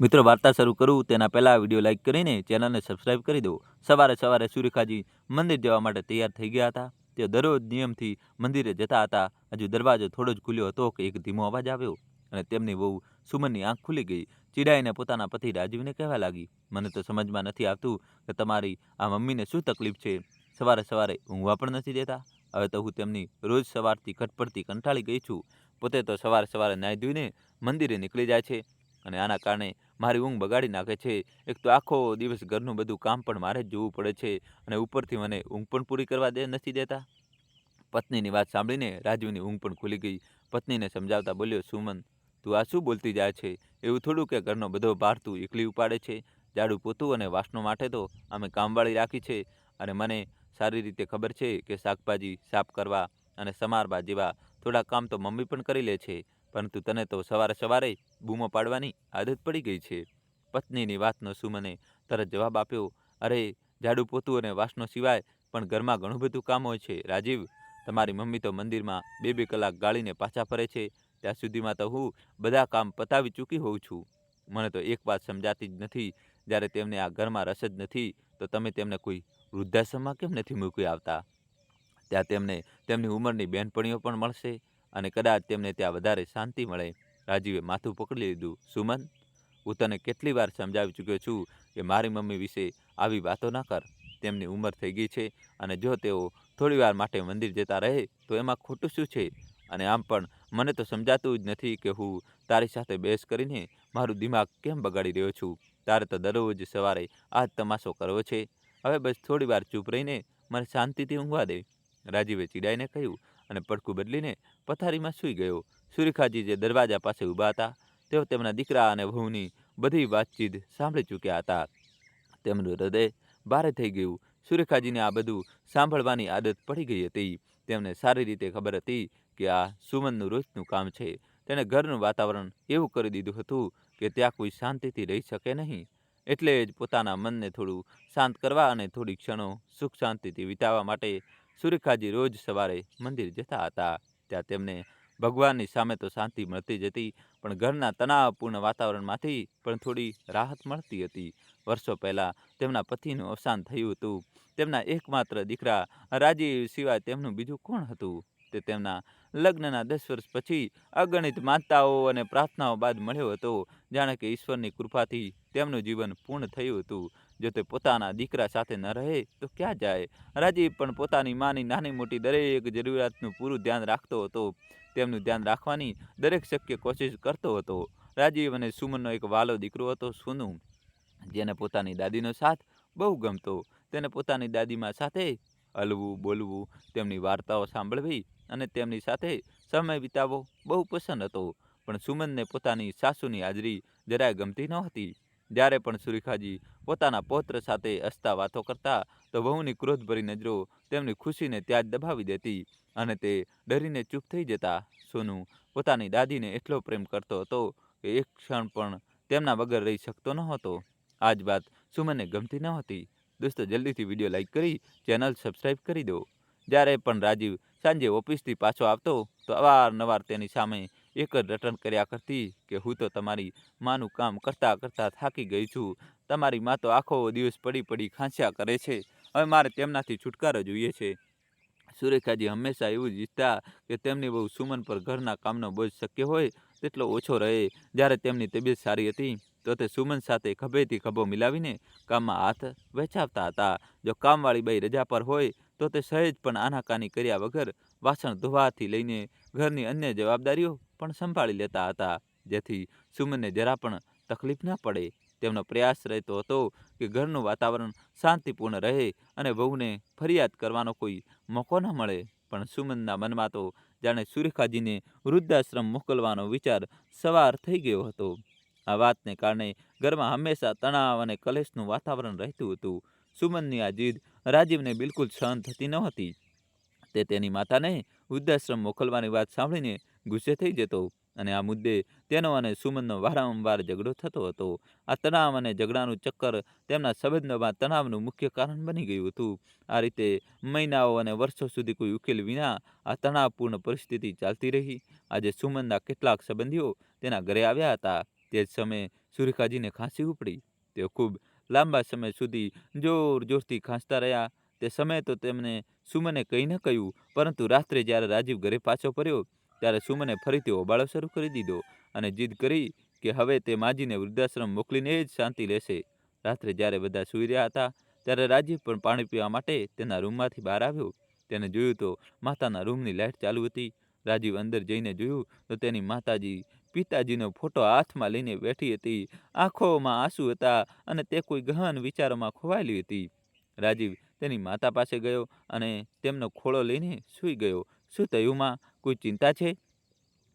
મિત્રો, વાર્તા શરૂ કરું. તેના પહેલાં વીડિયો લાઇક કરીને ચેનલને સબસ્ક્રાઇબ કરી દો. સવારે સવારે સુરેખાજી મંદિર જવા માટે તૈયાર થઈ ગયા હતા. તે દરરોજ નિયમથી મંદિરે જતા હતા. હજુ દરવાજો થોડો જ ખુલ્યો હતો કે એક ધીમો અવાજ આવ્યો અને તેમની વહુ સુમનની આંખ ખુલી ગઈ. ચીડાઈને પોતાના પતિ રાજીવને કહેવા લાગી, મને તો સમજમાં નથી આવતું કે તમારી આ મમ્મીને શું તકલીફ છે? સવારે સવારે ઊંઘવા પણ નથી દેતા. હવે તો હું તેમની રોજ સવારથી ખટપડતી કંટાળી ગઈ છું. પોતે તો સવારે સવારે નાહી ધોઈને મંદિરે નીકળી જાય છે. અને આના કારણે મારી ઊંઘ બગાડી નાખે છે. એક તો આખો દિવસ ઘરનું બધું કામ પણ મારે જ જોવું પડે છે અને ઉપરથી મને ઊંઘ પણ પૂરી કરવા દે નથી દેતા. પત્નીની વાત સાંભળીને રાજુની ઊંઘ પણ ખુલી ગઈ. પત્નીને સમજાવતા બોલ્યો, સુમન, તું આ શું બોલતી જાય છે? એવું થોડું કે ઘરનો બધો ભાર તું એકલી ઉપાડે છે? ઝાડુ પોતું અને વાસણો માટે તો અમે કામવાળી રાખી છે. અને મને સારી રીતે ખબર છે કે શાકભાજી સાફ કરવા અને સમારવા જેવા થોડા કામ તો મમ્મી પણ કરી લે છે. પરંતુ તને તો સવારે સવારે બૂમો પાડવાની આદત પડી ગઈ છે. પત્નીની વાતનો સુમને તરત જવાબ આપ્યો, અરે ઝાડુ પોતું અને વાસનો સિવાય પણ ઘરમાં ઘણું બધું કામ હોય છે, રાજીવ. તમારી મમ્મી તો મંદિરમાં બે બે કલાક ગાળીને પાછા ફરે છે. ત્યાં સુધીમાં તો હું બધા કામ પતાવી ચૂકી હોઉં છું. મને તો એક વાત સમજાતી જ નથી. જ્યારે તેમને આ ઘરમાં રસ જ નથી, તો તમે તેમને કોઈ વૃદ્ધાશ્રમમાં કેમ નથી મૂકી આવતા? ત્યાં તેમને, તેમની ઉંમરની બહેનપણીઓ પણ મળશે. અને કદાચ તેમને ત્યાં વધારે શાંતિ મળે. રાજીવે માથું પકડી લીધું. સુમન, હું તને કેટલી વાર સમજાવી ચૂક્યો છું કે મારી મમ્મી વિશે આવી વાતો ના કર. તેમની ઉંમર થઈ ગઈ છે અને જો તેઓ થોડી વાર માટે મંદિર જતા રહે, તો એમાં ખોટું શું છે? અને આમ પણ મને તો સમજાતું જ નથી કે હું તારી સાથે બેસ કરીને મારું દિમાગ કેમ બગાડી રહ્યો છું. તારે તો દરરોજ સવારે આ જ તમાશો કરવો છે. હવે બસ થોડી વાર ચૂપ રહીને મને શાંતિથી ઊંઘવા દે. રાજીવે ચીડાઈને કહ્યું અને પડકું બદલીને પથારીમાં સૂઈ ગયો. સુરેખાજી જે દરવાજા પાસે ઊભા હતા, તેઓ તેમના દીકરા અને વહુની બધી વાતચીત સાંભળી ચૂક્યા હતા. તેમનું હૃદય ભારે થઈ ગયું. સુરેખાજીને આ બધું સાંભળવાની આદત પડી ગઈ હતી. તેમને સારી રીતે ખબર હતી કે આ સુમનનું રોજનું કામ છે. તેણે ઘરનું વાતાવરણ એવું કરી દીધું હતું કે ત્યાં કોઈ શાંતિથી રહી શકે નહીં. એટલે જ પોતાના મનને થોડું શાંત કરવા અને થોડી ક્ષણો સુખ શાંતિથી વિતાવવા માટે સુરેખાજી રોજ સવારે મંદિર જતા હતા. ત્યાં તેમને ભગવાનની સામે તો શાંતિ મળતી જ હતી, પણ ઘરના તણાવપૂર્ણ વાતાવરણમાંથી પણ થોડી રાહત મળતી હતી. વર્ષો પહેલાં તેમના પતિનું અવસાન થયું હતું. તેમના એકમાત્ર દીકરા રાજીવ સિવાય તેમનું બીજું કોણ હતું? તે તેમના લગ્નના દસ વર્ષ પછી અગણિત માનતાઓ અને પ્રાર્થનાઓ બાદ મળ્યો હતો. જાણે કે ઈશ્વરની કૃપાથી તેમનું જીવન પૂર્ણ થયું હતું. જો તે પોતાના દીકરા સાથે ન રહે, તો ક્યાં જાય? રાજીવ પણ પોતાની માની નાની મોટી દરેક જરૂરિયાતનું પૂરું ધ્યાન રાખતો હતો. તેમનું ધ્યાન રાખવાની દરેક શક્ય કોશિશ કરતો હતો. રાજીવ અને સુમનનો એક વાલો દીકરો હતો, સોનુ, જેને પોતાની દાદીનો સાથ બહુ ગમતો. તેને પોતાની દાદીમાં સાથે હલવું, બોલવું, તેમની વાર્તાઓ સાંભળવી અને તેમની સાથે સમય વિતાવવો બહુ પસંદ હતો. પણ સુમનને પોતાની સાસુની હાજરી જરાય ગમતી નહોતી. જ્યારે પણ સુરેખાજી પોતાના પૌત્ર સાથે હસતા વાતો કરતા, તો વહુની ક્રોધભરી નજરો તેમની ખુશીને ત્યાં જ દબાવી દેતી અને તે ડરીને ચૂપ થઈ જતા સોનુ પોતાની દાદીને એટલો પ્રેમ કરતો હતો કે એક ક્ષણ પણ તેમના વગર રહી શકતો નહોતો. આ જ વાત સુમનને ગમતી નહોતી દોસ્તો, જલ્દીથી વીડિયો લાઇક કરી, ચેનલ સબસ્ક્રાઈબ કરી દો. જ્યારે પણ રાજીવ સાંજે ઓફિસથી પાછો આવતો, તો અવારનવાર તેની સામે એક જ રટણ કર્યા કરતી કે હું તો તમારી માનું કામ કરતાં કરતાં થાકી ગઈ છું. તમારી મા તો આખો દિવસ પડી પડી ખાંસ્યા કરે છે. હવે મારે તેમનાથી છુટકારો જોઈએ છે. સુરેખાજી હંમેશા એવું જ ઈચ્છતા કે તેમની બહુ સુમન પર ઘરના કામનો બોજ શક્ય હોય તેટલો ઓછો રહે. જ્યારે તેમની તબિયત સારી હતી, તો તે સુમન સાથે ખભેથી ખભો મિલાવીને કામમાં હાથ વેચાવતા હતા. જો કામવાળી બાઈ રજા પર હોય, તો તે સહેજ પણ આનાકાની કર્યા વગર વાસણ ધોવાથી લઈને ઘરની અન્ય જવાબદારીઓ પણ સંભાળી લેતા હતા. જેથી સુમનને જરા પણ તકલીફ ન પડે. તેમનો પ્રયાસ રહેતો હતો કે ઘરનું વાતાવરણ શાંતિપૂર્ણ રહે અને વહુને ફરિયાદ કરવાનો કોઈ મોકો ન મળે. પણ સુમનના મનમાં તો જાણે સુરેખાજીને વૃદ્ધાશ્રમ મોકલવાનો વિચાર સવાર થઈ ગયો હતો. આ વાતને કારણે ઘરમાં હંમેશા તણાવ અને કલેશનું વાતાવરણ રહેતું હતું. સુમનની આ જીદ રાજીવને બિલકુલ સહન થતી નહોતી તે તેની માતાને વૃદ્ધાશ્રમ મોકલવાની વાત સાંભળીને ગુસ્સે થઈ જતો અને આ મુદ્દે તેનો અને સુમનનો વારંવાર ઝઘડો થતો હતો. આ તણાવ અને ઝઘડાનું ચક્કર તેમના સંબંધોમાં તણાવનું મુખ્ય કારણ બની ગયું હતું. આ રીતે મહિનાઓ અને વર્ષો સુધી કોઈ ઉકેલ વિના આ તણાવપૂર્ણ પરિસ્થિતિ ચાલતી રહી. આજે સુમનના કેટલાક સંબંધીઓ તેના ઘરે આવ્યા હતા. તે જ સમયે સુરેખાજીને ખાંસી ઉપડી. તેઓ ખૂબ લાંબા સમય સુધી જોર જોરથી ખાંસતા રહ્યા. તે સમયે તો તેમને સુમને કંઈ ન કહ્યું, પરંતુ રાત્રે જ્યારે રાજીવ ઘરે પાછો ફર્યો ત્યારે સુમને ફરીથી હોબાળો શરૂ કરી દીધો અને જીદ કરી કે હવે તે માજીને વૃદ્ધાશ્રમ મોકલીને જ શાંતિ લેશે. રાત્રે જ્યારે બધા સૂઈ રહ્યા હતા, ત્યારે રાજીવ પણ પાણી પીવા માટે તેના રૂમમાંથી બહાર આવ્યો. તેને જોયું તો માતાના રૂમની લાઇટ ચાલુ હતી. રાજીવ અંદર જઈને જોયું તો તેની માતાજી પિતાજીનો ફોટો હાથમાં લઈને બેઠી હતી. આંખોમાં આંસુ હતા અને તે કોઈ ગહન વિચારોમાં ખોવાયેલી હતી. રાજીવ તેની માતા પાસે ગયો અને તેમનો ખોળો લઈને સૂઈ ગયો. શું તયુમાં કોઈ ચિંતા છે?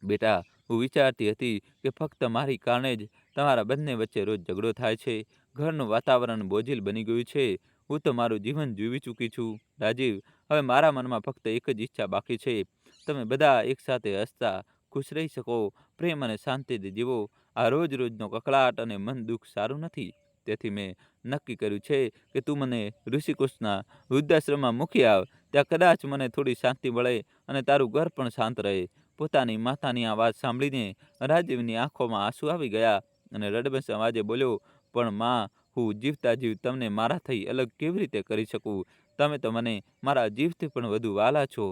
બેટા, હું વિચારતી હતી કે ફક્ત મારી કારણે જ તમારા બંને વચ્ચે રોજ ઝઘડો થાય છે. ઘરનું વાતાવરણ બોજિલ બની ગયું છે. હું તો મારું જીવન જીવી ચૂકી છું. રાજીવ, હવે મારા મનમાં ફક્ત એક જ ઈચ્છા બાકી છે. તમે બધા એકસાથે હસતા ખુશ રહી શકો. પ્રેમ અને શાંતિથી જીવો. આ રોજ રોજનો કકળાટ અને મન દુઃખ સારું નથી. તેથી મેં નક્કી કર્યું છે કે તું મને ઋષિકુશના વૃદ્ધાશ્રમમાં મૂકી આવ. ત્યાં કદાચ મને થોડી શાંતિ મળે અને તારું ઘર પણ શાંત રહે. પોતાની માતાની આ વાત સાંભળીને રાજીવની આંખોમાં આંસુ આવી ગયા અને રડબસ અવાજે બોલ્યો, પણ માં, હું જીવતા જીવ તમને મારાથી અલગ કેવી રીતે કરી શકું? તમે તો મને મારા જીવથી પણ વધુ વાલા છો.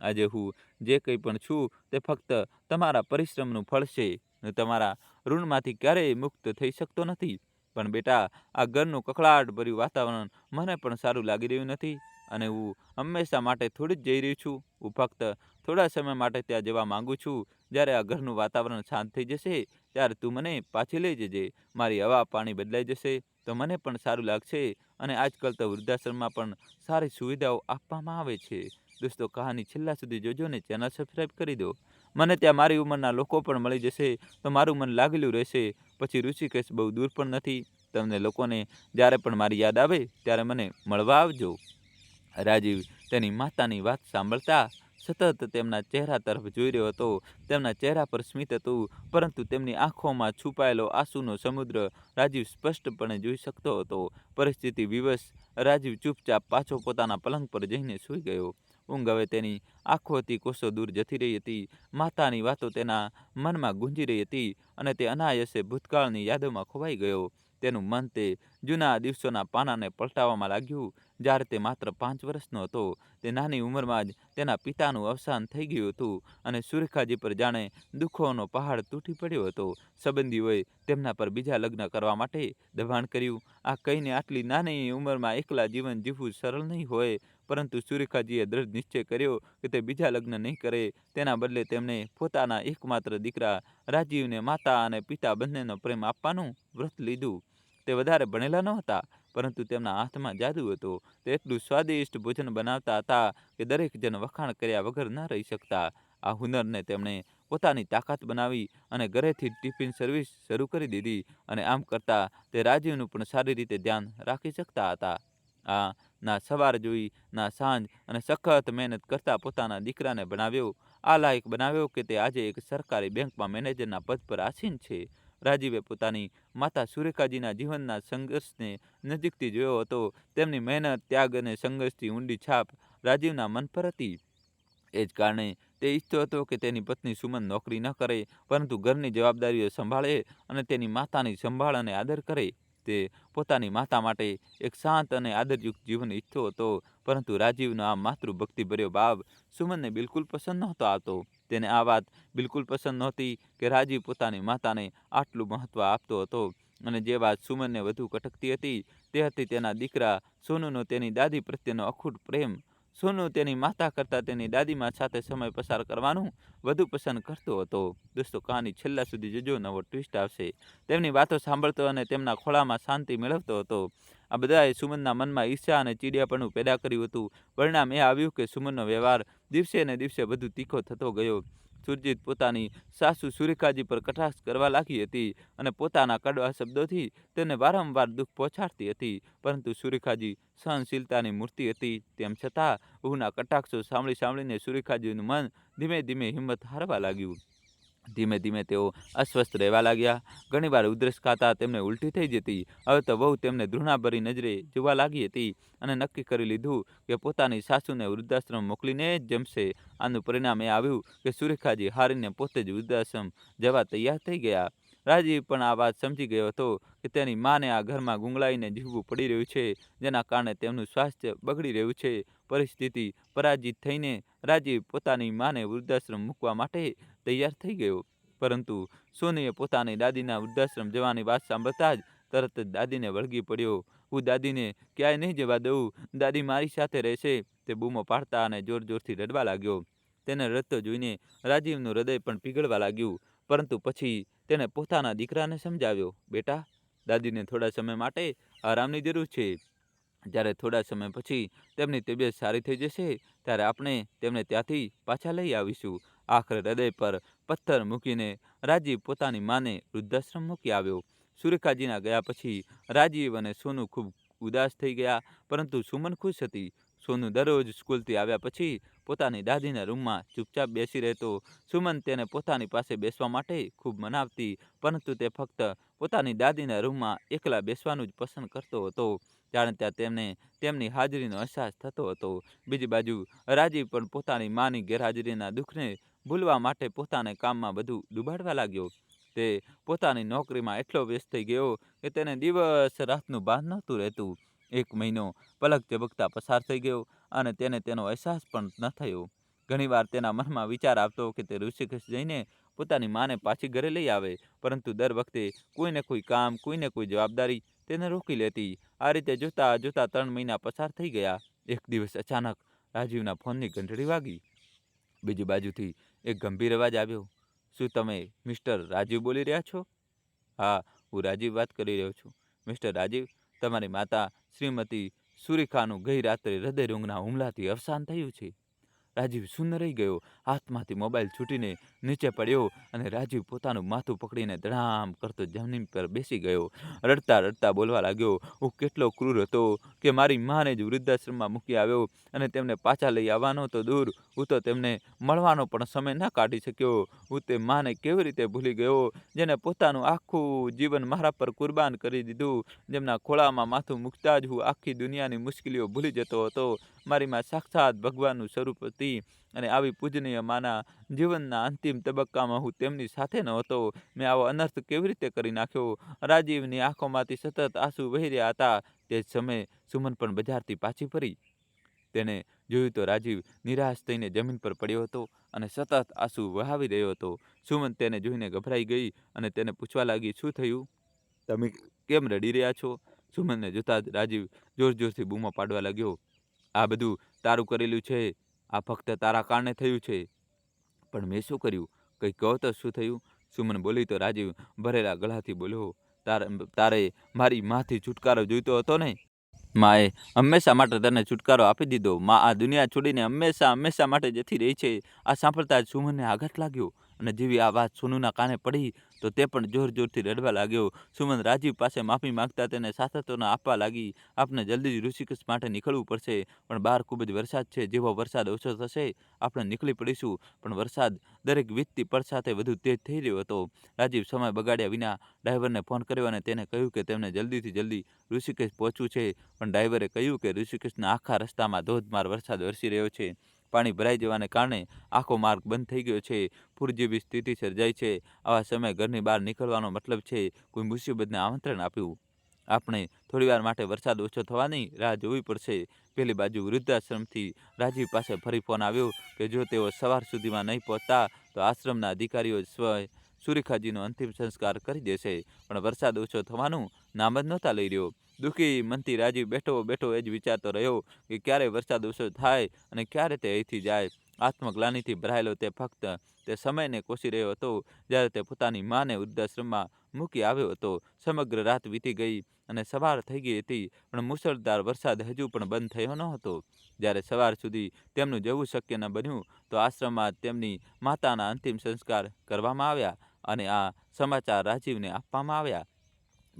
આજે હું જે કંઈ પણ છું તે ફક્ત તમારા પરિશ્રમનું ફળ છે. તમારા ઋણમાંથી ક્યારેય મુક્ત થઈ શકતો નથી. પણ બેટા, આ ઘરનું કકળાટ ભર્યું વાતાવરણ મને પણ સારું લાગી રહ્યું નથી અને હું હંમેશા માટે થોડી જ જઈ રહી છું. હું ફક્ત થોડા સમય માટે ત્યાં જવા માંગુ છું. જ્યારે આ ઘરનું વાતાવરણ શાંત થઈ જશે, ત્યારે તું મને પાછી લઈ જજે. મારી હવા પાણી બદલાઈ જશે, તો મને પણ સારું લાગશે અને આજકાલ તો વૃદ્ધાશ્રમમાં પણ સારી સુવિધાઓ આપવામાં આવે છે. દોસ્તો, કહાની છેલ્લા સુધી જોજો ને ચેનલ સબસ્ક્રાઈબ કરી દો. મને ત્યાં મારી ઉંમરના લોકો પણ મળી જશે, તો મારું મન લાગેલું રહેશે. પછી ઋષિકેશ બહુ દૂર પણ નથી. તમને લોકોને જ્યારે પણ મારી યાદ આવે, ત્યારે મને મળવા આવજો. રાજીવ તેની માતાની વાત સાંભળતા સતત તેમના ચહેરા તરફ જોઈ રહ્યો હતો. તેમના ચહેરા પર સ્મિત હતું, પરંતુ તેમની આંખોમાં છુપાયેલો આંસુનો સમુદ્ર રાજીવ સ્પષ્ટપણે જોઈ શકતો હતો. પરિસ્થિતિ વિવશ રાજીવ ચૂપચાપ પાછો પોતાના પલંગ પર જઈને સૂઈ ગયો. ઊંઘ હવે તેની આંખોથી કોષો દૂર જતી રહી હતી, માતાની વાતો તેના મનમાં ગુંજી રહી હતી અને તે અનાયસે ભૂતકાળની યાદોમાં ખોવાઈ ગયો. તેનું મન તે જૂના દિવસોના પાનાને પલટાવવામાં લાગ્યું. જ્યારે તે માત્ર પાંચ વર્ષનો હતો, તે નાની ઉંમરમાં જ તેના પિતાનું અવસાન થઈ ગયું હતું અને સુરેખાજી પર જાણે દુઃખોનો પહાડ તૂટી પડ્યો હતો. સંબંધીઓએ તેમના પર બીજા લગ્ન કરવા માટે દબાણ કર્યું. આ કહીને આટલી નાની ઉંમરમાં એકલા જીવન જીવવું સરળ નહીં હોય, પરંતુ સુરેખાજીએ દ્રઢ નિશ્ચય કર્યો કે તે બીજા લગ્ન નહીં કરે. તેના બદલે તેમણે પોતાના એકમાત્ર દીકરા રાજીવને માતા અને પિતા બંનેનો પ્રેમ આપવાનું વ્રત લીધું. તે વધારે ભણેલા ન હતા પરંતુ તેમના હાથમાં જાદુ હતો. તે એટલું સ્વાદિષ્ટ ભોજન બનાવતા હતા કે દરેક જણ વખાણ કર્યા વગર ન રહી શકતા. આ હુનરને તેમણે પોતાની તાકાત બનાવી અને ઘરેથી ટિફિન સર્વિસ શરૂ કરી દીધી અને આમ કરતાં તે રાજીવનું પણ સારી રીતે ધ્યાન રાખી શકતા હતા. આ ના સવાર જોઈ, ના સાંજ અને સખત મહેનત કરતાં પોતાના દીકરાને ભણાવ્યો. આ લાયક બનાવ્યો કે તે આજે એક સરકારી બેંકમાં મેનેજરના પદ પર આસીન છે. રાજીવે પોતાની માતા સુરેખાજીના જીવનના સંઘર્ષને નજીકથી જોયો હતો. તેમની મહેનત, ત્યાગ અને સંઘર્ષથી ઊંડી છાપ રાજીવના મન પર હતી. એ જ કારણે તે ઈચ્છતો હતો કે તેની પત્ની સુમન નોકરી ન કરે, પરંતુ ઘરની જવાબદારીઓ સંભાળે અને તેની માતાની સંભાળ અને આદર કરે. તે પોતાની માતા માટે એક શાંત અને આદરયુક્ત જીવન ઈચ્છતો હતો, પરંતુ રાજીવનો આ માતૃભક્તિભર્યો ભાવ સુમનને બિલકુલ પસંદ નહોતો આવતો. તેને આ વાત બિલકુલ પસંદ નહોતી કે રાજીવ પોતાની માતાને આટલું મહત્ત્વ આપતો હતો. અને જે વાત સુમનને વધુ કટકતી હતી, તે હતી તેના દીકરા સોનુનો તેની દાદી પ્રત્યેનો અખૂટ પ્રેમ. સોનુ તેની માતા કરતાં તેની દાદીમાં સાથે સમય પસાર કરવાનું વધુ પસંદ કરતો હતો. દોસ્તો, કહાની છેલ્લા સુધી જોજો, નવો ટ્વિસ્ટ આવશે. તેમની વાતો સાંભળતો અને તેમના ખોળામાં શાંતિ મેળવતો હતો. આ બધાએ સુમનના મનમાં ઈર્ષા અને ચીડિયાપણું પેદા કર્યું હતું. પરિણામ એ આવ્યું કે સુમનનો વ્યવહાર દિવસે ને દિવસે વધુ તીખો થતો ગયો. સુરજીત પોતાની સાસુ સુરેખાજી પર કટાક્ષ કરવા લાગી હતી અને પોતાના કડવા શબ્દોથી તેને વારંવાર દુઃખ પહોંચાડતી હતી. પરંતુ સુરેખાજી સહનશીલતાની મૂર્તિ હતી. તેમ છતાં ઉહના કટાક્ષો સાંભળી સાંભળીને સુરેખાજીનું મન ધીમે ધીમે હિંમત હારવા લાગ્યું. ધીમે ધીમે તેઓ અસ્વસ્થ રહેવા લાગ્યા. ઘણીવાર ઉધરસ ખાતા તેમને ઉલટી થઈ જતી. હવે તો બહુ તેમને ધૃણાભરી નજરે જોવા લાગી હતી અને નક્કી કરી લીધું કે પોતાની સાસુને વૃદ્ધાશ્રમ મોકલીને જ જમશે. આનું પરિણામ એ આવ્યું કે સુરેખાજી હારીને પોતે જ વૃદ્ધાશ્રમ જવા તૈયાર થઈ ગયા. રાજીવ પણ આ વાત સમજી ગયો હતો કે તેની માને આ ઘરમાં ગુંગળાઈને જીવવું પડી રહ્યું છે, જેના કારણે તેમનું સ્વાસ્થ્ય બગડી રહ્યું છે. પરિસ્થિતિ પરાજિત થઈને રાજીવ પોતાની માને વૃદ્ધાશ્રમ મૂકવા માટે તૈયાર થઈ ગયો. પરંતુ સોનીએ પોતાની દાદીના વૃદ્ધાશ્રમ જવાની વાત સાંભળતા જ તરત જ દાદીને વળગી પડ્યો. હું દાદીને ક્યાંય નહીં જવા દઉં. દાદી મારી સાથે રહેશે. તે બૂમો પાડતા અને જોર જોરથી રડવા લાગ્યો. તેને રડતો જોઈને રાજીવનું હૃદય પણ પીગળવા લાગ્યું. પરંતુ પછી તેણે પોતાના દીકરાને સમજાવ્યો, બેટા, દાદીને થોડા સમય માટે આરામની જરૂર છે. જ્યારે થોડા સમય પછી તેમની તબિયત સારી થઈ જશે, ત્યારે આપણે તેમને ત્યાંથી પાછા લઈ આવીશું. આખરે હૃદય પર પથ્થર મૂકીને રાજીવ પોતાની માને વૃદ્ધાશ્રમ મૂકી આવ્યો. સુરેખાજીના ગયા પછી રાજીવ અને સોનુ ખૂબ ઉદાસ થઈ ગયા, પરંતુ સુમન ખુશ હતી. સોનુ દરરોજ સ્કૂલથી આવ્યા પછી પોતાની દાદીના રૂમમાં ચૂપચાપ બેસી રહેતો સુમન તેને પોતાની પાસે બેસવા માટે ખૂબ મનાવતી, પરંતુ તે ફક્ત પોતાની દાદીના રૂમમાં એકલા બેસવાનું જ પસંદ કરતો હતો. જાણે ત્યાં તેમને તેમની હાજરીનો અહેસાસ થતો હતો. બીજી બાજુ, રાજીવ પણ પોતાની માની ગેરહાજરીના દુઃખને ભૂલવા માટે પોતાને કામમાં બધું ડૂબાડવા લાગ્યો. તે પોતાની નોકરીમાં એટલો વ્યસ્ત થઈ ગયો કે તેને દિવસ રાતનું ભાન નહોતું રહેતું. એક મહિનો પલક ઝબકતા પસાર થઈ ગયો અને તેને તેનો અહેસાસ પણ ન થયો. ઘણીવાર તેના મનમાં વિચાર આવતો કે તે ઋષિકેશ જઈને પોતાની માને પાછી ઘરે લઈ આવે, પરંતુ દર વખતે કોઈને કોઈ કામ કોઈને કોઈ જવાબદારી તેને રોકી લેતી. આ રીતે જોતા જોતા ત્રણ મહિના પસાર થઈ ગયા. એક દિવસ અચાનક રાજીવના ફોનની ઘંટડી વાગી. બીજી બાજુથી એક ગંભીર અવાજ આવ્યો. શું તમે મિસ્ટર રાજીવ બોલી રહ્યા છો? હા, હું રાજીવ વાત કરી રહ્યો છું. મિસ્ટર રાજીવ, તમારી માતા શ્રીમતી સુરેખાનું ગઈ રાત્રે હૃદયરોગના હુમલાથી અવસાન થયું છે. રાજીવ શૂન્ય રહી ગયો. હાથમાંથી મોબાઈલ છૂટીને નીચે પડ્યો અને રાજીવ પોતાનું માથું પકડીને ધડામ કરતો જમીન પર બેસી ગયો. રડતા રડતા બોલવા લાગ્યો, હું કેટલો ક્રૂર હતો કે મારી માને જ વૃદ્ધાશ્રમમાં મૂકી આવ્યો અને તેમને પાછા લઈ આવવાનો તો દૂર. હું તો તેમને મળવાનો પણ સમય ના કાઢી શક્યો. હું તે માને કેવી રીતે ભૂલી ગયો? જેને પોતાનું આખું જીવન મારા પર કુરબાન કરી દીધું. જેમના ખોળામાં માથું મૂકતા જ હું આખી દુનિયાની મુશ્કેલીઓ ભૂલી જતો હતો. મારી માં સાક્ષાત ભગવાનનું સ્વરૂપ હતી અને આવી પૂજનીય માના જીવનના અંતિમ તબક્કામાં હું તેમની સાથે ન હતો. મેં આવો અનર્થ કેવી રીતે કરી નાખ્યો? રાજીવની આંખોમાંથી સતત આંસુ વહી રહ્યા હતા. તે જ સમયે સુમન પણ બજારથી પાછી ફરી. તેને જોયું તો રાજીવ નિરાશ થઈને જમીન પર પડ્યો હતો અને સતત આંસુ વહાવી રહ્યો હતો. સુમન તેને જોઈને ગભરાઈ ગઈ અને તેને પૂછવા લાગી, શું થયું? તમે કેમ રડી રહ્યા છો? સુમનને જોતાં જ રાજીવ જોર જોરથી બૂમો પાડવા લાગ્યો. આ બધું તારું કરેલું છે, આ ફક્ત તારા કારણે થયું છે. પણ મેં શું કર્યું? કંઈ કહો તો શું થયું? સુમન બોલી તો રાજીવ ભરેલા ગળાથી બોલ્યો, તારે મારી માથી છુટકારો જોઈતો હતો ને? માએ હંમેશા માટે તને છુટકારો આપી દીધો. મા આ દુનિયા છોડીને હંમેશા હંમેશા માટે જતી રહી છે. આ સાંભળતા જ સુમનને આઘાત લાગ્યો. અને જેવી આ વાત સોનુના કાને પડી, તો તે પણ જોર જોરથી રડવા લાગ્યો. સુમન રાજીવ પાસે માફી માગતા તેને સાથતોને આપવા લાગી. આપને જલ્દી જ ઋષિકેશ માટે નીકળવું પડશે, પણ બહાર ખૂબ જ વરસાદ છે. જેવો વરસાદ ઓછો થશે, આપણે નીકળી પડીશું. પણ વરસાદ દરેક વીતતી પડ સાથે વધુ તેજ થઈ રહ્યો હતો. રાજીવ સમય બગાડ્યા વિના ડ્રાઈવરને ફોન કર્યો અને તેને કહ્યું કે તેમને જલ્દીથી જલ્દી ઋષિકેશ પહોંચવું છે. પણ ડ્રાઈવરે કહ્યું કે ઋષિકેશના આખા રસ્તામાં ધોધમાર વરસાદ વરસી રહ્યો છે. પાણી ભરાઈ જવાને કારણે આખો માર્ગ બંધ થઈ ગયો છે. પૂર જેવી સ્થિતિ સર્જાઈ છે. આવા સમયે ઘરની બહાર નીકળવાનો મતલબ છે, કોઈ મુસીબતને આમંત્રણ આપ્યું. આપણે થોડીવાર માટે વરસાદ ઓછો થવાની રાહ જોવી પડશે. પહેલી બાજુ વૃદ્ધાશ્રમથી રાજીવ પાસે ફરી ફોન આવ્યો કે જો તેઓ સવાર સુધીમાં નહીં પહોંચતા, તો આશ્રમના અધિકારીઓ સ્વ સુરેખાજીનો અંતિમ સંસ્કાર કરી દેશે. પણ વરસાદ ઓછો થવાનું નામ જ નહોતા લઈ રહ્યો. દુઃખી મનથી રાજીવ બેઠો બેઠો એ જ વિચારતો રહ્યો કે ક્યારે વરસાદ ઓછો થાય અને ક્યારે તે અહીંથી જાય. આત્મગ્લાનીથી ભરાયેલો તે ફક્ત તે સમયને કોસી રહ્યો હતો. જ્યારે તે પોતાની માને વૃદ્ધાશ્રમમાં મૂકી આવ્યો હતો. સમગ્ર રાત વીતી ગઈ અને સવાર થઈ ગઈ હતી. પણ મુસળધાર વરસાદ હજુ પણ બંધ થયો ન હતો જ્યારે સવાર સુધી તેમનું જવું શક્ય ન બન્યું, તો આશ્રમમાં તેમની માતાના અંતિમ સંસ્કાર કરવામાં આવ્યા અને આ સમાચાર રાજીવને આપવામાં આવ્યા.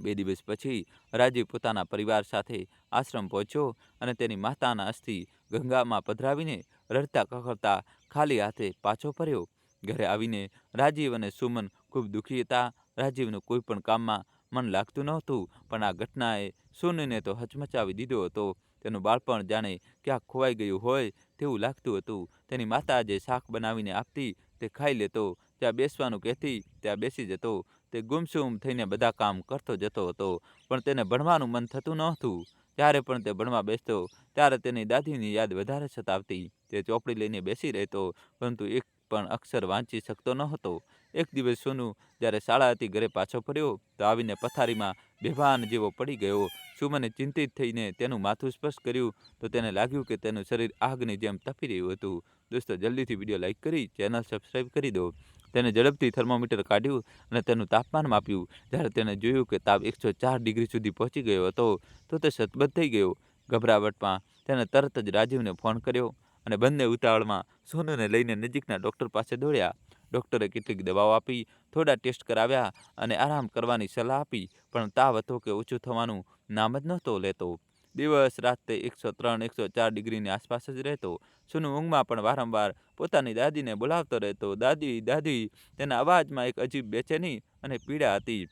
બે દિવસ પછી રાજીવ પોતાના પરિવાર સાથે આશ્રમ પહોંચ્યો અને તેની માતાના અસ્થિ ગંગામાં પધરાવીને રડતા કખડતા ખાલી હાથે પાછો ફર્યો. ઘરે આવીને રાજીવ અને સુમન ખૂબ દુઃખી હતા. રાજીવનું કોઈ પણ કામમાં મન લાગતું નહોતું, પણ આ ઘટનાએ સોનુને તો હચમચાવી દીધો હતો. તેનું બાળપણ જાણે ક્યાંક ખોવાઈ ગયું હોય તેવું લાગતું હતું. તેની માતા જે શાક બનાવીને આપતી તે ખાઈ લેતો, ત્યાં બેસવાનું કહેતી, ત્યાં બેસી જતો. તે ગુમસુમ થઈને બધા કામ કરતો જતો હતો, પણ તેને ભણવાનું મન થતું નહોતું. જ્યારે પણ તે ભણવા બેસતો, ત્યારે તેની દાદીની યાદ વધારે સતાવતી. તે ચોપડી લઈને બેસી રહેતો, પરંતુ એક પણ અક્ષર વાંચી શકતો ન હતો એક દિવસ સોનુ જ્યારે શાળાથી ઘરે પાછો ફર્યો, તો આવીને પથારીમાં બેભાન જેવો પડી ગયો. સુમને ચિંતિત થઈને તેનું માથું સ્પર્શ કર્યું, તો તેને લાગ્યું કે તેનું શરીર આગની જેમ તપી રહ્યું હતું. દોસ્તો, જલ્દીથી વીડિયો લાઇક કરી, ચેનલ સબસ્ક્રાઈબ કરી દો. તેને ઝડપથી થર્મોમીટર કાઢ્યું અને તેનું તાપમાન માપ્યું. જ્યારે તેણે જોયું કે તાપ એકસો ચાર ડિગ્રી સુધી પહોંચી ગયો હતો, તો તે સતબદ્ધ થઈ ગયો. ગભરાવટમાં તેને તરત જ રાજીવને ફોન કર્યો અને બંને ઉતાવળમાં સોનુને લઈને નજીકના ડૉક્ટર પાસે દોડ્યા. ડૉક્ટરે કેટલીક દવાઓ આપી, થોડા ટેસ્ટ કરાવ્યા અને આરામ કરવાની સલાહ આપી, પણ તાવ હતો કે ઓછું થવાનું નામ જ નહોતો લેતો. દિવસ, રાત તે એકસો ત્રણ, એકસો ચાર ડિગ્રીની આસપાસ જ રહેતો. સોનુ ઊંઘમાં પણ વારંવાર પોતાની દાદીને બોલાવતો રહેતો. દાદી દાદી, તેના અવાજમાં એક અજીબ બેચેની અને પીડા હતી.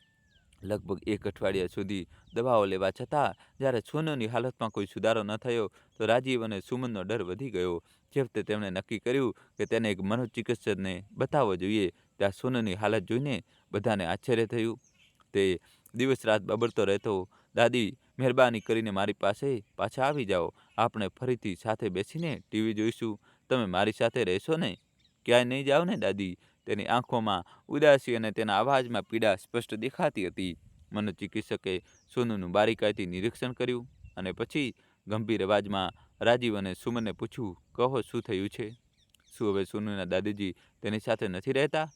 લગભગ એક અઠવાડિયા સુધી દવાઓ લેવા છતાં, જ્યારે સોનુની હાલતમાં કોઈ સુધારો ન થયો, તો રાજીવ અને સુમનનો ડર વધી ગયો. છેવટે તેમણે નક્કી કર્યું કે તેને એક મનોચિકિત્સકને બતાવવો જોઈએ, ત્યાં સોનુની હાલત જોઈને બધાને આશ્ચર્ય થયું. તે દિવસ રાત બબડતો રહેતો. દાદી મહેરબાની કરીને મારી પાસે પાછા આવી જાઓ. આપણે ફરીથી સાથે બેસીને ટીવી જોઈશું. તમે મારી સાથે રહેશો ને? ક્યાંય નહીં જાઓ ને, દાદી? તેની આંખોમાં ઉદાસી અને તેના અવાજમાં પીડા સ્પષ્ટ દેખાતી હતી. મનોચિકિત્સકે સોનુનું બારીકાઈથી નિરીક્ષણ કર્યું અને પછી ગંભીર અવાજમાં રાજીવ અને સુમનને પૂછ્યું, કહો, શું થયું છે? શું હવે સોનુના દાદીજી તેની સાથે નથી રહેતા?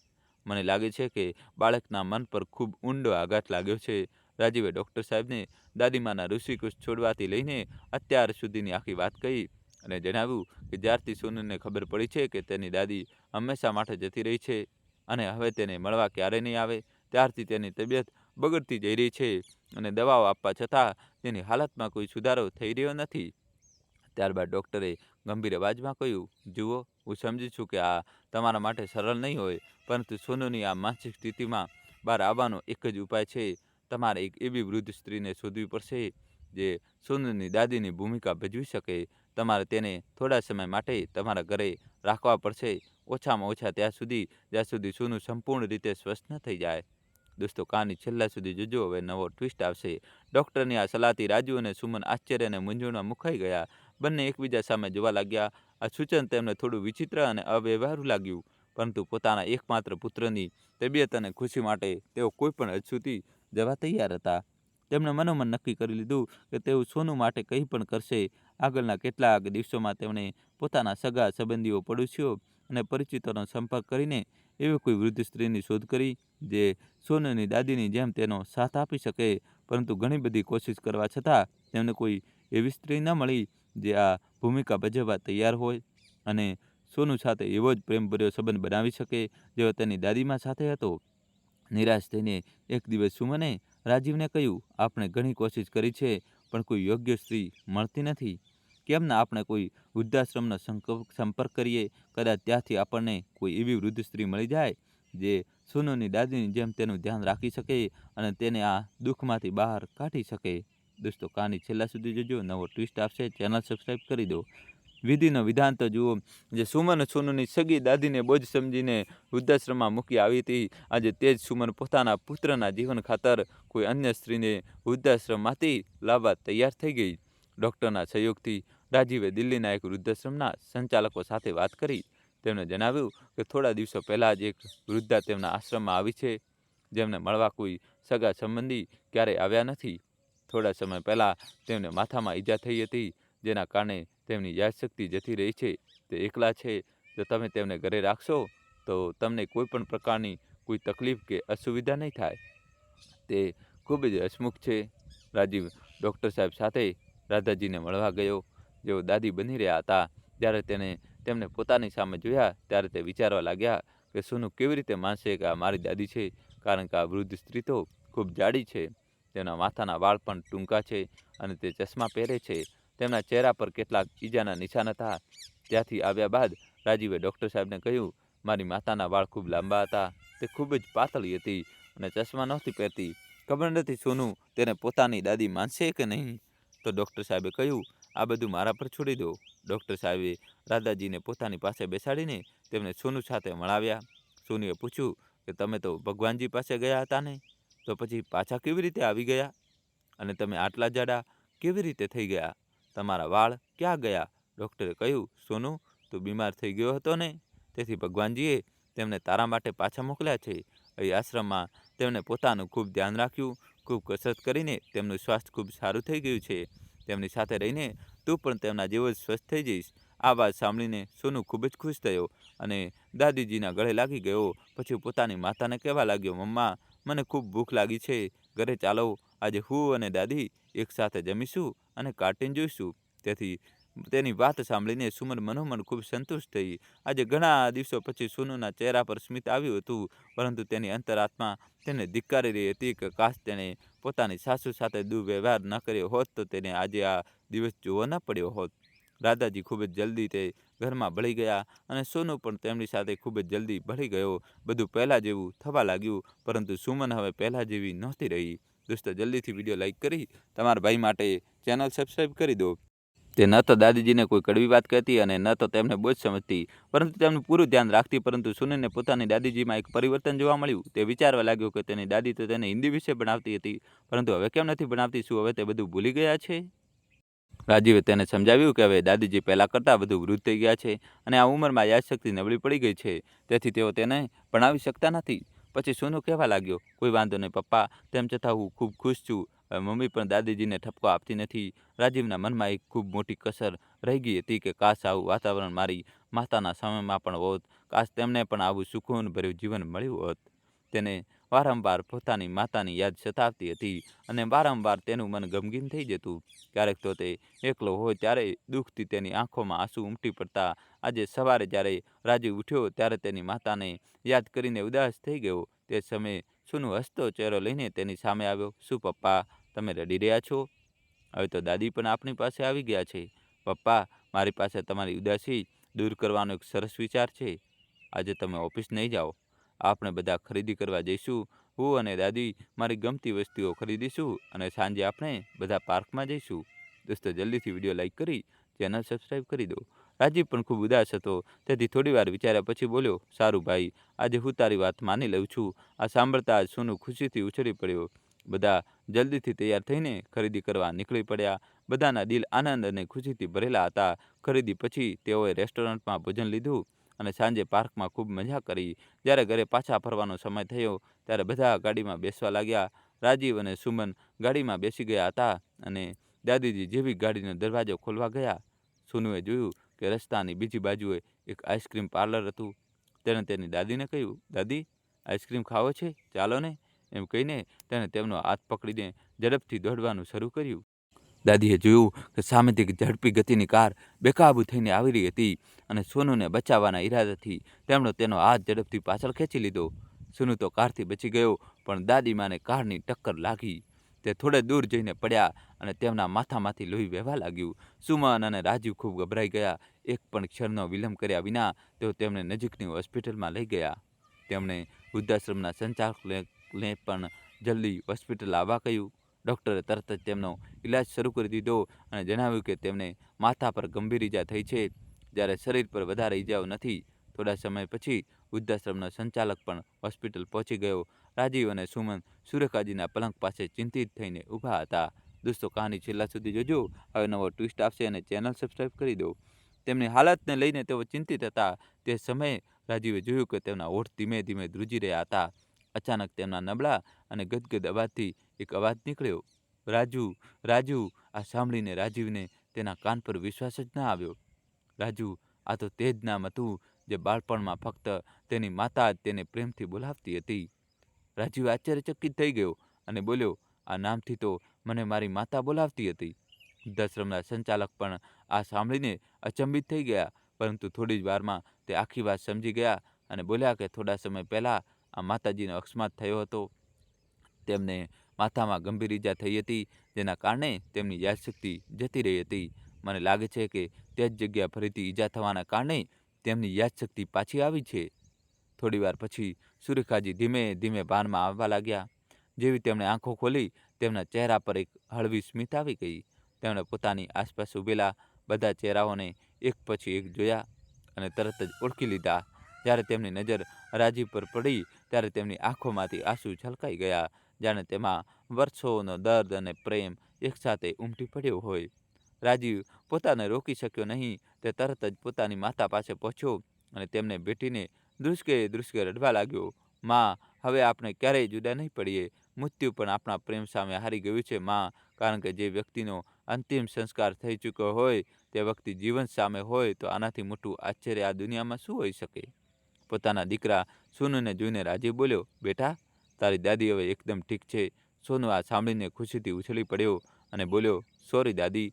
મને લાગે છે કે બાળકના મન પર ખૂબ ઊંડો આઘાત લાગ્યો છે. રાજીવે ડૉક્ટર સાહેબને દાદીમાના ઋષિકુશ છોડવાથી લઈને અત્યાર સુધીની આખી વાત કહી અને જણાવ્યું કે જ્યારથી સોનુને ખબર પડી છે કે તેની દાદી હંમેશા માટે જતી રહી છે અને હવે તેને મળવા ક્યારે નહીં આવે, ત્યારથી તેની તબિયત બગડતી જઈ રહી છે અને દવાઓ આપવા છતાં તેની હાલતમાં કોઈ સુધારો થઈ રહ્યો નથી. ત્યારબાદ ડૉક્ટરે ગંભીર અવાજમાં કહ્યું, જુઓ, હું સમજુ છું કે આ તમારા માટે સરળ નહીં હોય, પરંતુ સોનુની આ માનસિક સ્થિતિમાં બહાર આવવાનો એક જ ઉપાય છે તમારે એક એવી વૃદ્ધ સ્ત્રીને શોધવી પડશે જે સુંદરની દાદીની ભૂમિકા ભજવી શકે. તમારે તેને થોડા સમય માટે તમારા ઘરે રાખવા પડશે. ઓછામાં ઓછા ત્યાં સુધી, જ્યાં સુધી સોનું સંપૂર્ણ રીતે સ્વસ્થ ન થઈ જાય. દોસ્તો કહાની છેલ્લા સુધી જોજો, હવે નવો ટ્વિસ્ટ આવશે. ડૉક્ટરની આ સલાહથી રાજુ અને સુમન આશ્ચર્ય અને મૂંઝવણમાં મુકાઈ ગયા. બંને એકબીજા સામે જોવા લાગ્યા. આ સૂચન તેમને થોડું વિચિત્ર અને અવ્યવહારુ લાગ્યું, પરંતુ પોતાના એકમાત્ર પુત્રની તબિયત અને ખુશી માટે તેઓ કોઈ પણ હદ સુધી જવા તૈયાર હતા. તેમણે મનોમન નક્કી કરી લીધું કે તેઓ સોનું માટે કંઈ પણ કરશે. આગળના કેટલાક દિવસોમાં તેમણે પોતાના સગા સંબંધીઓ પડોશીઓ અને પરિચિતોનો સંપર્ક કરીને એવી કોઈ વૃદ્ધ સ્ત્રીની શોધ કરી, જે સોનુની દાદીની જેમ તેનો સાથ આપી શકે. પરંતુ ઘણી બધી કોશિશ કરવા છતાં તેમને કોઈ એવી સ્ત્રી ન મળી, જે આ ભૂમિકા ભજવવા તૈયાર હોય અને સોનુ સાથે એવો જ પ્રેમભર્યો સંબંધ બનાવી શકે, જેવો તેની દાદીમાં સાથે હતો. નિરાશ થઈને એક દિવસ સુમને રાજીવને કહ્યું, આપણે ઘણી કોશિશ કરી છે, પણ કોઈ યોગ્ય સ્ત્રી મળતી નથી. કેમ ના આપણે કોઈ વૃદ્ધાશ્રમનો સંપર્ક કરીએ? કદાચ ત્યાંથી આપણને કોઈ એવી વૃદ્ધ સ્ત્રી મળી જાય, જે સોનુની દાદીની જેમ તેનું ધ્યાન રાખી શકે અને તેને આ દુઃખમાંથી બહાર કાઢી શકે. દોસ્તો કહાની છેલ્લા સુધી જોજો, નવો ટ્વિસ્ટ આપશે, ચેનલ સબસ્ક્રાઈબ કરી દો. વિધિનો વિધાન તો જુઓ. જે સુમન સોનુની સગી દાદીને બોજ સમજીને વૃદ્ધાશ્રમમાં મૂકી આવી હતી. આજે તે જ સુમન પોતાના પુત્રના જીવન ખાતર કોઈ અન્ય સ્ત્રીને વૃદ્ધાશ્રમમાંથી લાવવા તૈયાર થઈ ગઈ. ડૉક્ટરના સહયોગથી રાજીવે દિલ્હીના એક વૃદ્ધાશ્રમના સંચાલકો સાથે વાત કરી. તેમણે જણાવ્યું કે થોડા દિવસો પહેલાં જ એક વૃદ્ધા તેમના આશ્રમમાં આવી છે. જેમને મળવા કોઈ સગા સંબંધી ક્યારેય આવ્યા નથી. થોડા સમય પહેલાં તેમને માથામાં ઈજા થઈ હતી, જેના કારણે તેમની યાદશક્તિ જતી રહી છે, તે એકલા છે જો તમે તેમને ઘરે રાખશો? તો તમને કોઈ પણ પ્રકારની કોઈ તકલીફ કે અસુવિધા નહીં થાય. તે ખૂબ જ હસમુખ છે. રાજીવ ડૉક્ટર સાહેબ સાથે રાધાજીને મળવા ગયો. જેઓ દાદી બની રહ્યા હતા ત્યારે તેને તેમને પોતાની સામે જોયા, ત્યારે તે વિચારવા લાગ્યા કે સોનું કેવી રીતે માનશે કે આ મારી દાદી છે, કારણ કે આ વૃદ્ધ સ્ત્રી તો ખૂબ જાડી છે. તેના માથાના વાળ પણ ટૂંકા છે અને તે ચશ્મા પહેરે છે. તેમના ચહેરા પર કેટલાક ઈજાના નિશાન હતા. ત્યાંથી આવ્યા બાદ રાજીવે ડૉક્ટર સાહેબને કહ્યું, મારી માતાના વાળ ખૂબ લાંબા હતા. તે ખૂબ જ પાતળી હતી અને ચશ્મા નહોતી પહેરતી. ખબર નથી સોનું, તેને પોતાની દાદી માનશે કે નહીં? તો ડૉક્ટર સાહેબે કહ્યું, આ બધું મારા પર છોડી દો. ડૉક્ટર સાહેબે રાધાજીને પોતાની પાસે બેસાડીને તેમને સોનુ સાથે મળાવ્યા. સોનુએ પૂછ્યું કે, તમે તો ભગવાનજી પાસે ગયા હતા ને? તો પછી પાછા કેવી રીતે આવી ગયા? અને તમે આટલા જાડા કેવી રીતે થઈ ગયા? તમારા વાળ ક્યાં ગયા? ડૉક્ટરે કહ્યું, સોનું, તું બીમાર થઈ ગયો હતો ને? તેથી ભગવાનજીએ તેમને તારા માટે પાછા મોકલ્યા છે. અહીં આશ્રમમાં તેમણે પોતાનું ખૂબ ધ્યાન રાખ્યું. ખૂબ કસરત કરીને તેમનું સ્વાસ્થ્ય ખૂબ સારું થઈ ગયું છે. તેમની સાથે રહીને તું પણ તેમના જેવો જ સ્વસ્થ થઈ જઈશ. આ વાત સાંભળીને સોનુ ખૂબ જ ખુશ થયો અને દાદીજીના ગળે લાગી ગયો. પછી પોતાની માતાને કહેવા લાગ્યો, મમ્મા, મને ખૂબ ભૂખ લાગી છે. ઘરે ચાલો. આજે હું અને દાદી એકસાથે જમીશું. અને કાર્ટૂન જોઈશું. તેથી તેની વાત સાંભળીને સુમન મનોમન ખૂબ સંતુષ્ટ થઈ. આજે ઘણા દિવસો પછી સોનુના ચહેરા પર સ્મિત આવ્યું હતું, પરંતુ તેની અંતરાત્મા તેને ધિક્કારી રહી હતી કે કાશ તેણે પોતાની સાસુ સાથે દુર્વ્યવહાર ન કર્યો હોત, તો તેને આજે આ દિવસ જોવો ન પડ્યો હોત. રાધાજી ખૂબ જ જલ્દી તે ઘરમાં ભળી ગયા અને સોનુ પણ તેમની સાથે ખૂબ જ જલ્દી ભળી ગયો. બધું પહેલાં જેવું થવા લાગ્યું, પરંતુ સુમન હવે પહેલાં જેવી નહોતી રહી. દોસ્તો, જલ્દીથી વીડિયો લાઇક કરી તમારા ભાઈ માટે ચેનલ સબસ્ક્રાઈબ કરી દો. તે ન તો દાદીજીને કોઈ કડવી વાત કહેતી અને ન તો તેમને બોજ સમજતી. પરંતુ તેમનું પૂરું ધ્યાન રાખતી, પરંતુ સુનીને પોતાની દાદીજીમાં એક પરિવર્તન જોવા મળ્યું. તે વિચારવા લાગ્યો કે તેની દાદી તો તેને હિન્દી વિશે ભણાવતી હતી, પરંતુ હવે કેમ નથી ભણાવતી, શું હવે તે બધું ભૂલી ગયા છે? રાજીવે તેને સમજાવ્યું કે હવે દાદીજી પહેલાં કરતાં વધુ વૃદ્ધ થઈ ગયા છે અને આ ઉંમરમાં યાદશક્તિ નબળી પડી ગઈ છે. તેથી તેઓ તેને ભણાવી શકતા નથી. પછી સોનુ કહેવા લાગ્યો, કોઈ વાંધો નહીં પપ્પા, તેમ છતાં હું ખૂબ ખુશ છું. મમ્મી પણ દાદીજીને ઠપકો આપતી નથી. રાજીવના મનમાં એક ખૂબ મોટી કસર રહી ગઈ હતી કે કાશ આવું વાતાવરણ મારી માતાના સમયમાં પણ હોત, કાશ તેમને પણ આવું સુકૂન ભર્યું જીવન મળ્યું હોત. તેને વારંવાર પોતાની માતાની યાદ સતાવતી હતી અને વારંવાર તેનું મન ગમગીન થઈ જતું. ક્યારેક તો તે એકલો હોય ત્યારે દુઃખથી તેની આંખોમાં આંસુ ઉમટી પડતા આજે સવારે જ્યારે રાજુ ઉઠ્યો ત્યારે તેની માતાને યાદ કરીને ઉદાસ થઈ ગયો. તે સમયે સુનો હસતો ચહેરો લઈને તેની સામે આવ્યો, શું પપ્પા, તમે રડી રહ્યા છો? હવે તો દાદી પણ આપણી પાસે આવી ગયા છે. પપ્પા, મારી પાસે તમારી ઉદાસી દૂર કરવાનો એક સરસ વિચાર છે. આજે તમે ઓફિસ નહીં જાઓ. આપણે બધા ખરીદી કરવા જઈશું. હું અને દાદી મારી ગમતી વસ્તુઓ ખરીદીશું અને સાંજે આપણે બધા પાર્કમાં જઈશું. દોસ્તો, જલ્દીથી વીડિયો લાઇક કરી, ચેનલ સબસ્ક્રાઈબ કરી દો. રાજીવ પણ ખૂબ ઉદાસ હતો. તેથી થોડીવાર વિચાર્યા પછી બોલ્યો, સારું ભાઈ, આજે હું તારી વાત માની લઉં છું. આ સાંભળતા જ સોનું ખુશીથી ઉછળી પડ્યો. બધા જલ્દીથી તૈયાર થઈને ખરીદી કરવા નીકળી પડ્યા. બધાના દિલ આનંદ અને ખુશીથી ભરેલા હતા. ખરીદી પછી તેઓએ રેસ્ટોરન્ટમાં ભોજન લીધું. અને સાંજે પાર્કમાં ખૂબ મજા કરી. જ્યારે ઘરે પાછા ફરવાનો સમય થયો, ત્યારે બધા ગાડીમાં બેસવા લાગ્યા. રાજીવ અને સુમન ગાડીમાં બેસી ગયા હતા અને દાદીજી જેવી ગાડીનો દરવાજો ખોલવા ગયા. સોનુએ જોયું કે રસ્તાની બીજી બાજુએ એક આઈસ્ક્રીમ પાર્લર હતું. તેણે તેની દાદીને કહ્યું, દાદી, આઈસ્ક્રીમ ખાવો છે? ચાલો ને. એમ કહીને તેણે તેમનો હાથ પકડીને ઝડપથી દોડવાનું શરૂ કર્યું. દાદીએ જોયું કે સામેથી ઝડપી ગતિની કાર બેકાબૂ થઈને આવી રહી હતી અને સોનુને બચાવવાના ઈરાદાથી તેમણે તેનો હાથ ઝડપથી પાછળ ખેંચી લીધો. સોનુ તો કારથી બચી ગયો, પણ દાદીમાને કારની ટક્કર લાગી. તે થોડે દૂર જઈને પડ્યા અને તેમના માથામાંથી લોહી વહેવા લાગ્યું. સુમન અને રાજીવ ખૂબ ગભરાઈ ગયા. એક પણ ક્ષણનો વિલંબ કર્યા વિના તેઓ તેમને નજીકની હોસ્પિટલમાં લઈ ગયા. તેમણે વૃદ્ધાશ્રમના સંચાલકને પણ જલ્દી હોસ્પિટલ આવવા કહ્યું. ડૉક્ટરે તરત જ તેમનો ઇલાજ શરૂ કરી દીધો અને જણાવ્યું કે તેમને માથા પર ગંભીર ઈજા થઈ છે. જ્યારે શરીર પર વધારે ઈજાઓ નથી, થોડા સમય પછી વૃદ્ધાશ્રમનો સંચાલક પણ હોસ્પિટલ પહોંચી ગયો. રાજીવ અને સુમન સુરેખાજીના પલંગ પાસે ચિંતિત થઈને ઊભા હતા. દોસ્તો, કહાની છેલ્લા સુધી જોજો. હવે નવો ટ્વિસ્ટ આવશે અને ચેનલ સબસ્ક્રાઈબ કરી દો. તેમની હાલતને લઈને તેઓ ચિંતિત હતા. તે સમયે રાજીવે જોયું કે તેમના હોઠ ધીમે ધીમે ધ્રુજી રહ્યા હતા. અચાનક તેમના નબળા અને ગદગદ અવાજથી એક અવાજ નીકળ્યો. રાજુ રાજુ. આ સાંભળીને રાજીવને તેના કાન પર વિશ્વાસ જ ન આવ્યો. રાજુ, આ તો તે જ નામ હતું જે બાળપણમાં ફક્ત તેની માતા જ તેને પ્રેમથી બોલાવતી હતી. રાજીવ આશ્ચર્યચકિત થઈ ગયો અને બોલ્યો, આ નામથી તો મને મારી માતા બોલાવતી હતી. વૃદ્ધાશ્રમના સંચાલક પણ આ સાંભળીને અચંબિત થઈ ગયા, પરંતુ થોડી જ વારમાં તે આખી વાત સમજી ગયા અને બોલ્યા કે થોડા સમય પહેલાં આ માતાજીનો અકસ્માત થયો હતો. તેમને માથામાં ગંભીર ઈજા થઈ હતી, જેના કારણે તેમની યાદશક્તિ જતી રહી હતી. મને લાગે છે કે તે જ જગ્યા ફરીથી ઈજા થવાના કારણે તેમની યાદશક્તિ પાછી આવી છે. થોડીવાર પછી સુરેખાજી ધીમે ધીમે ભાનમાં આવવા લાગ્યા. જેવી તેમણે આંખો ખોલી, તેમના ચહેરા પર એક હળવી સ્મિત આવી ગઈ. તેમણે પોતાની આસપાસ ઊભેલા બધા ચહેરાઓને એક પછી એક જોયા અને તરત જ ઓળખી લીધા. જ્યારે તેમની નજર રાજી પર પડી, ત્યારે તેમની આંખોમાંથી આંસુ છલકાઈ ગયા. જાણે તેમાં વર્ષોનો દર્દ અને પ્રેમ એકસાથે ઉમટી પડ્યો હોય. રાજીવ પોતાને રોકી શક્યો નહીં, તે તરત જ પોતાની માતા પાસે પહોંચ્યો અને તેમને ભેટીને દુષ્કે દુષ્કે રડવા લાગ્યો, માં, હવે આપણે ક્યારેય જુદા નહીં પડીએ. મૃત્યુ પણ આપણા પ્રેમ સામે હારી ગયું છે, માં. કારણ કે જે વ્યક્તિનો અંતિમ સંસ્કાર થઈ ચૂક્યો હોય, તે વ્યક્તિ જીવન સામે હોય, તો આનાથી મોટું આશ્ચર્ય આ દુનિયામાં શું હોઈ શકે? પોતાના દીકરા સોનુને જોઈને રાજીવ બોલ્યો, બેટા તારી દાદી હવે એકદમ ઠીક છે. સોનુ આ સાંભળીને ખુશીથી ઉછળી પડ્યો અને બોલ્યો, સોરી દાદી,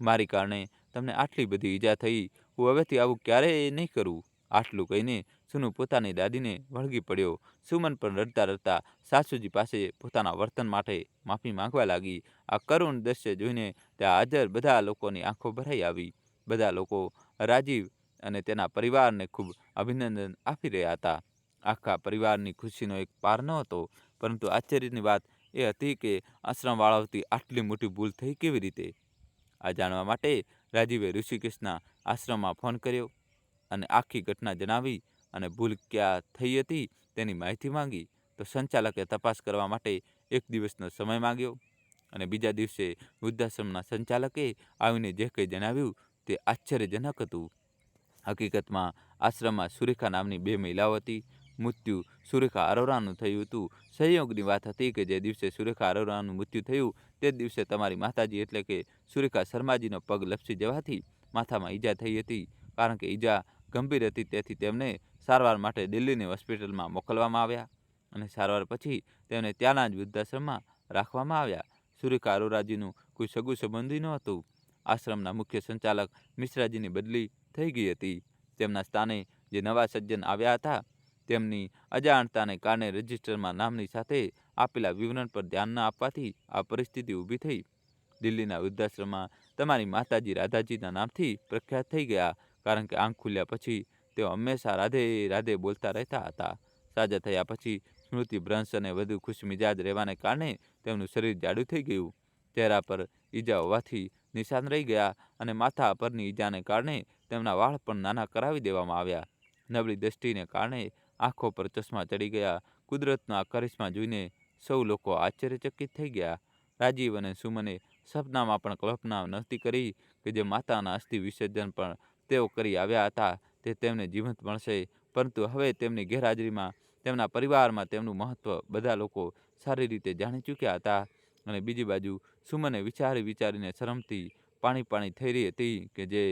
મારી કારણે તમને આટલી બધી ઈજા થઈ. હું હવેથી આવું ક્યારેય નહીં કરું. આટલું કહીને સુનુ પોતાની દાદીને વળગી પડ્યો. સુમન પણ રડતા રડતા સાસુજી પાસે પોતાના વર્તન માટે માફી માંગવા લાગી. આ કરુણ દ્રશ્ય જોઈને ત્યાં હાજર બધા લોકોની આંખો ભરાઈ આવી. બધા લોકો રાજીવ અને તેના પરિવારને ખૂબ અભિનંદન આપી રહ્યા હતા. આખા પરિવારની ખુશીનો એક પાર ન હતો. પરંતુ આશ્ચર્યની વાત એ હતી કે આશ્રમવાળાઓથી આટલી મોટી ભૂલ થઈ કેવી રીતે? આ જાણવા માટે રાજીવે ઋષિકેશના આશ્રમમાં ફોન કર્યો અને આખી ઘટના જણાવી અને ભૂલ ક્યાં થઈ હતી તેની માહિતી માંગી. તો સંચાલકે તપાસ કરવા માટે એક દિવસનો સમય માંગ્યો અને બીજા દિવસે વૃદ્ધાશ્રમના સંચાલકે આવીને જે કંઈ જણાવ્યું તે આશ્ચર્યજનક હતું. હકીકતમાં આશ્રમમાં સુરેખા નામની બે મહિલાઓ હતી. મૃત્યુ સુરેખા અરોરાનું થયું હતું. સંયોગની વાત હતી કે જે દિવસે સુરેખા અરોરાનું મૃત્યુ થયું, તે દિવસે તમારી માતાજી એટલે કે સુરેખા શર્માજીનો પગ લપસી જવાથી માથામાં ઈજા થઈ હતી. કારણ કે ઈજા ગંભીર હતી, તેથી તેમને સારવાર માટે દિલ્હીની હોસ્પિટલમાં મોકલવામાં આવ્યા અને સારવાર પછી તેમને ત્યાંના જ વૃદ્ધાશ્રમમાં રાખવામાં આવ્યા. સુરેખા અરોરાજીનું કોઈ સગું સંબંધી ન હતું આશ્રમના મુખ્ય સંચાલક મિશ્રાજીની બદલી થઈ ગઈ હતી. તેમના સ્થાને જે નવા સજ્જન આવ્યા હતા તેમની અજાણતાને કારણે રજિસ્ટરમાં નામની સાથે આપેલા વિવરણ પર ધ્યાન ન આપવાથી આ પરિસ્થિતિ ઊભી થઈ. દિલ્હીના વૃદ્ધાશ્રમમાં તમારી માતાજી રાધાજીના નામથી પ્રખ્યાત થઈ ગયા, કારણ કે આંખ ખુલ્યા પછી તેઓ હંમેશા રાધે રાધે બોલતા રહેતા હતા. સાજા થયા પછી સ્મૃતિ ભ્રંશ અને વધુ ખુશમિજાજ રહેવાને કારણે તેમનું શરીર જાડું થઈ ગયું. ચહેરા પર ઈજા હોવાથી નિશાન રહી ગયા અને માથા પરની ઈજાને કારણે તેમના વાળ પણ નાના કરાવી દેવામાં આવ્યા. નબળી દ્રષ્ટિને કારણે આંખો પર ચશ્મા ચડી ગયા. કુદરતનો આ કરિશ્મા જોઈને સૌ લોકો આશ્ચર્યચકિત થઈ ગયા. રાજીવ અને સુમને સપનામાં પણ કલ્પના નહોતી કરી કે જે માતાના અસ્થિ વિસર્જન પણ તેઓ કરી આવ્યા હતા તે તેમને જીવંત મળશે. પરંતુ હવે તેમની ગેરહાજરીમાં તેમના પરિવારમાં તેમનું મહત્ત્વ બધા લોકો સારી રીતે જાણી ચૂક્યા હતા. અને બીજી બાજુ સુમને વિચારી વિચારીને શરમથી પાણી પાણી થઈ રહી હતી કે જે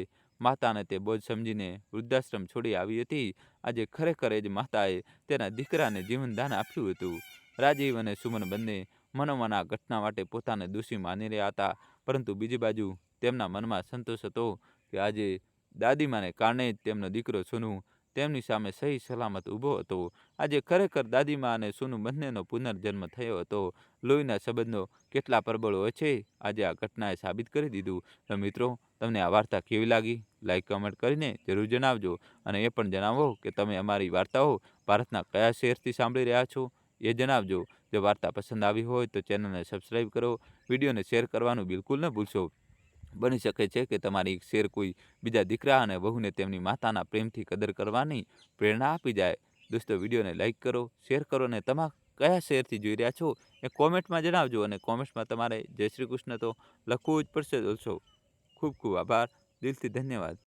માતાને તે બોજ સમજીને વૃદ્ધાશ્રમ છોડી આવી હતી. આજે ખરેખર જ માતાએ તેના દીકરાને જીવનદાન આપ્યું હતું. રાજીવ અને સુમન બંને મનોમન આ ઘટના માટે પોતાને દોષી માની રહ્યા હતા. પરંતુ બીજી બાજુ તેમના મનમાં સંતોષ હતો કે આજે દાદીમાને કારણે જ તેમનો દીકરો સોનુ તેમની સામે સહી સલામત ઊભો હતો. આજે ખરેખર દાદીમા અને સોનુ બંનેનો પુનર્જન્મ થયો હતો. લોહીના સંબંધો કેટલા પ્રબળ હોય છે, આજે આ ઘટનાએ સાબિત કરી દીધું. મિત્રો તમને આ વાર્તા કેવી લાગી? લાઈક કમેન્ટ કરીને જરૂર જણાવજો. અને એ પણ જણાવો કે તમે અમારી વાર્તાઓ ભારતના કયા શહેરથી સાંભળી રહ્યા છો એ જણાવજો. જો વાર્તા પસંદ આવી હોય તો ચેનલને સબસ્ક્રાઈબ કરો. વિડીયોને શેર કરવાનું બિલકુલ ન ભૂલશો. બની શકે છે કે તમારી શેર કોઈ બીજા દીકરા અને વહુને તેમની માતાના પ્રેમથી કદર કરવાની પ્રેરણા આપી જાય. દોસ્તો, વિડીયોને લાઇક કરો શેર કરો અને તમા કયા શહેરથી જોઈ રહ્યા છો એ કોમેન્ટમાં જણાવજો. અને કોમેન્ટમાં તમારે જય શ્રી કૃષ્ણ તો લખવું જ પડશે દોસ્તો ખૂબ ખૂબ આભાર. દિલથી ધન્યવાદ.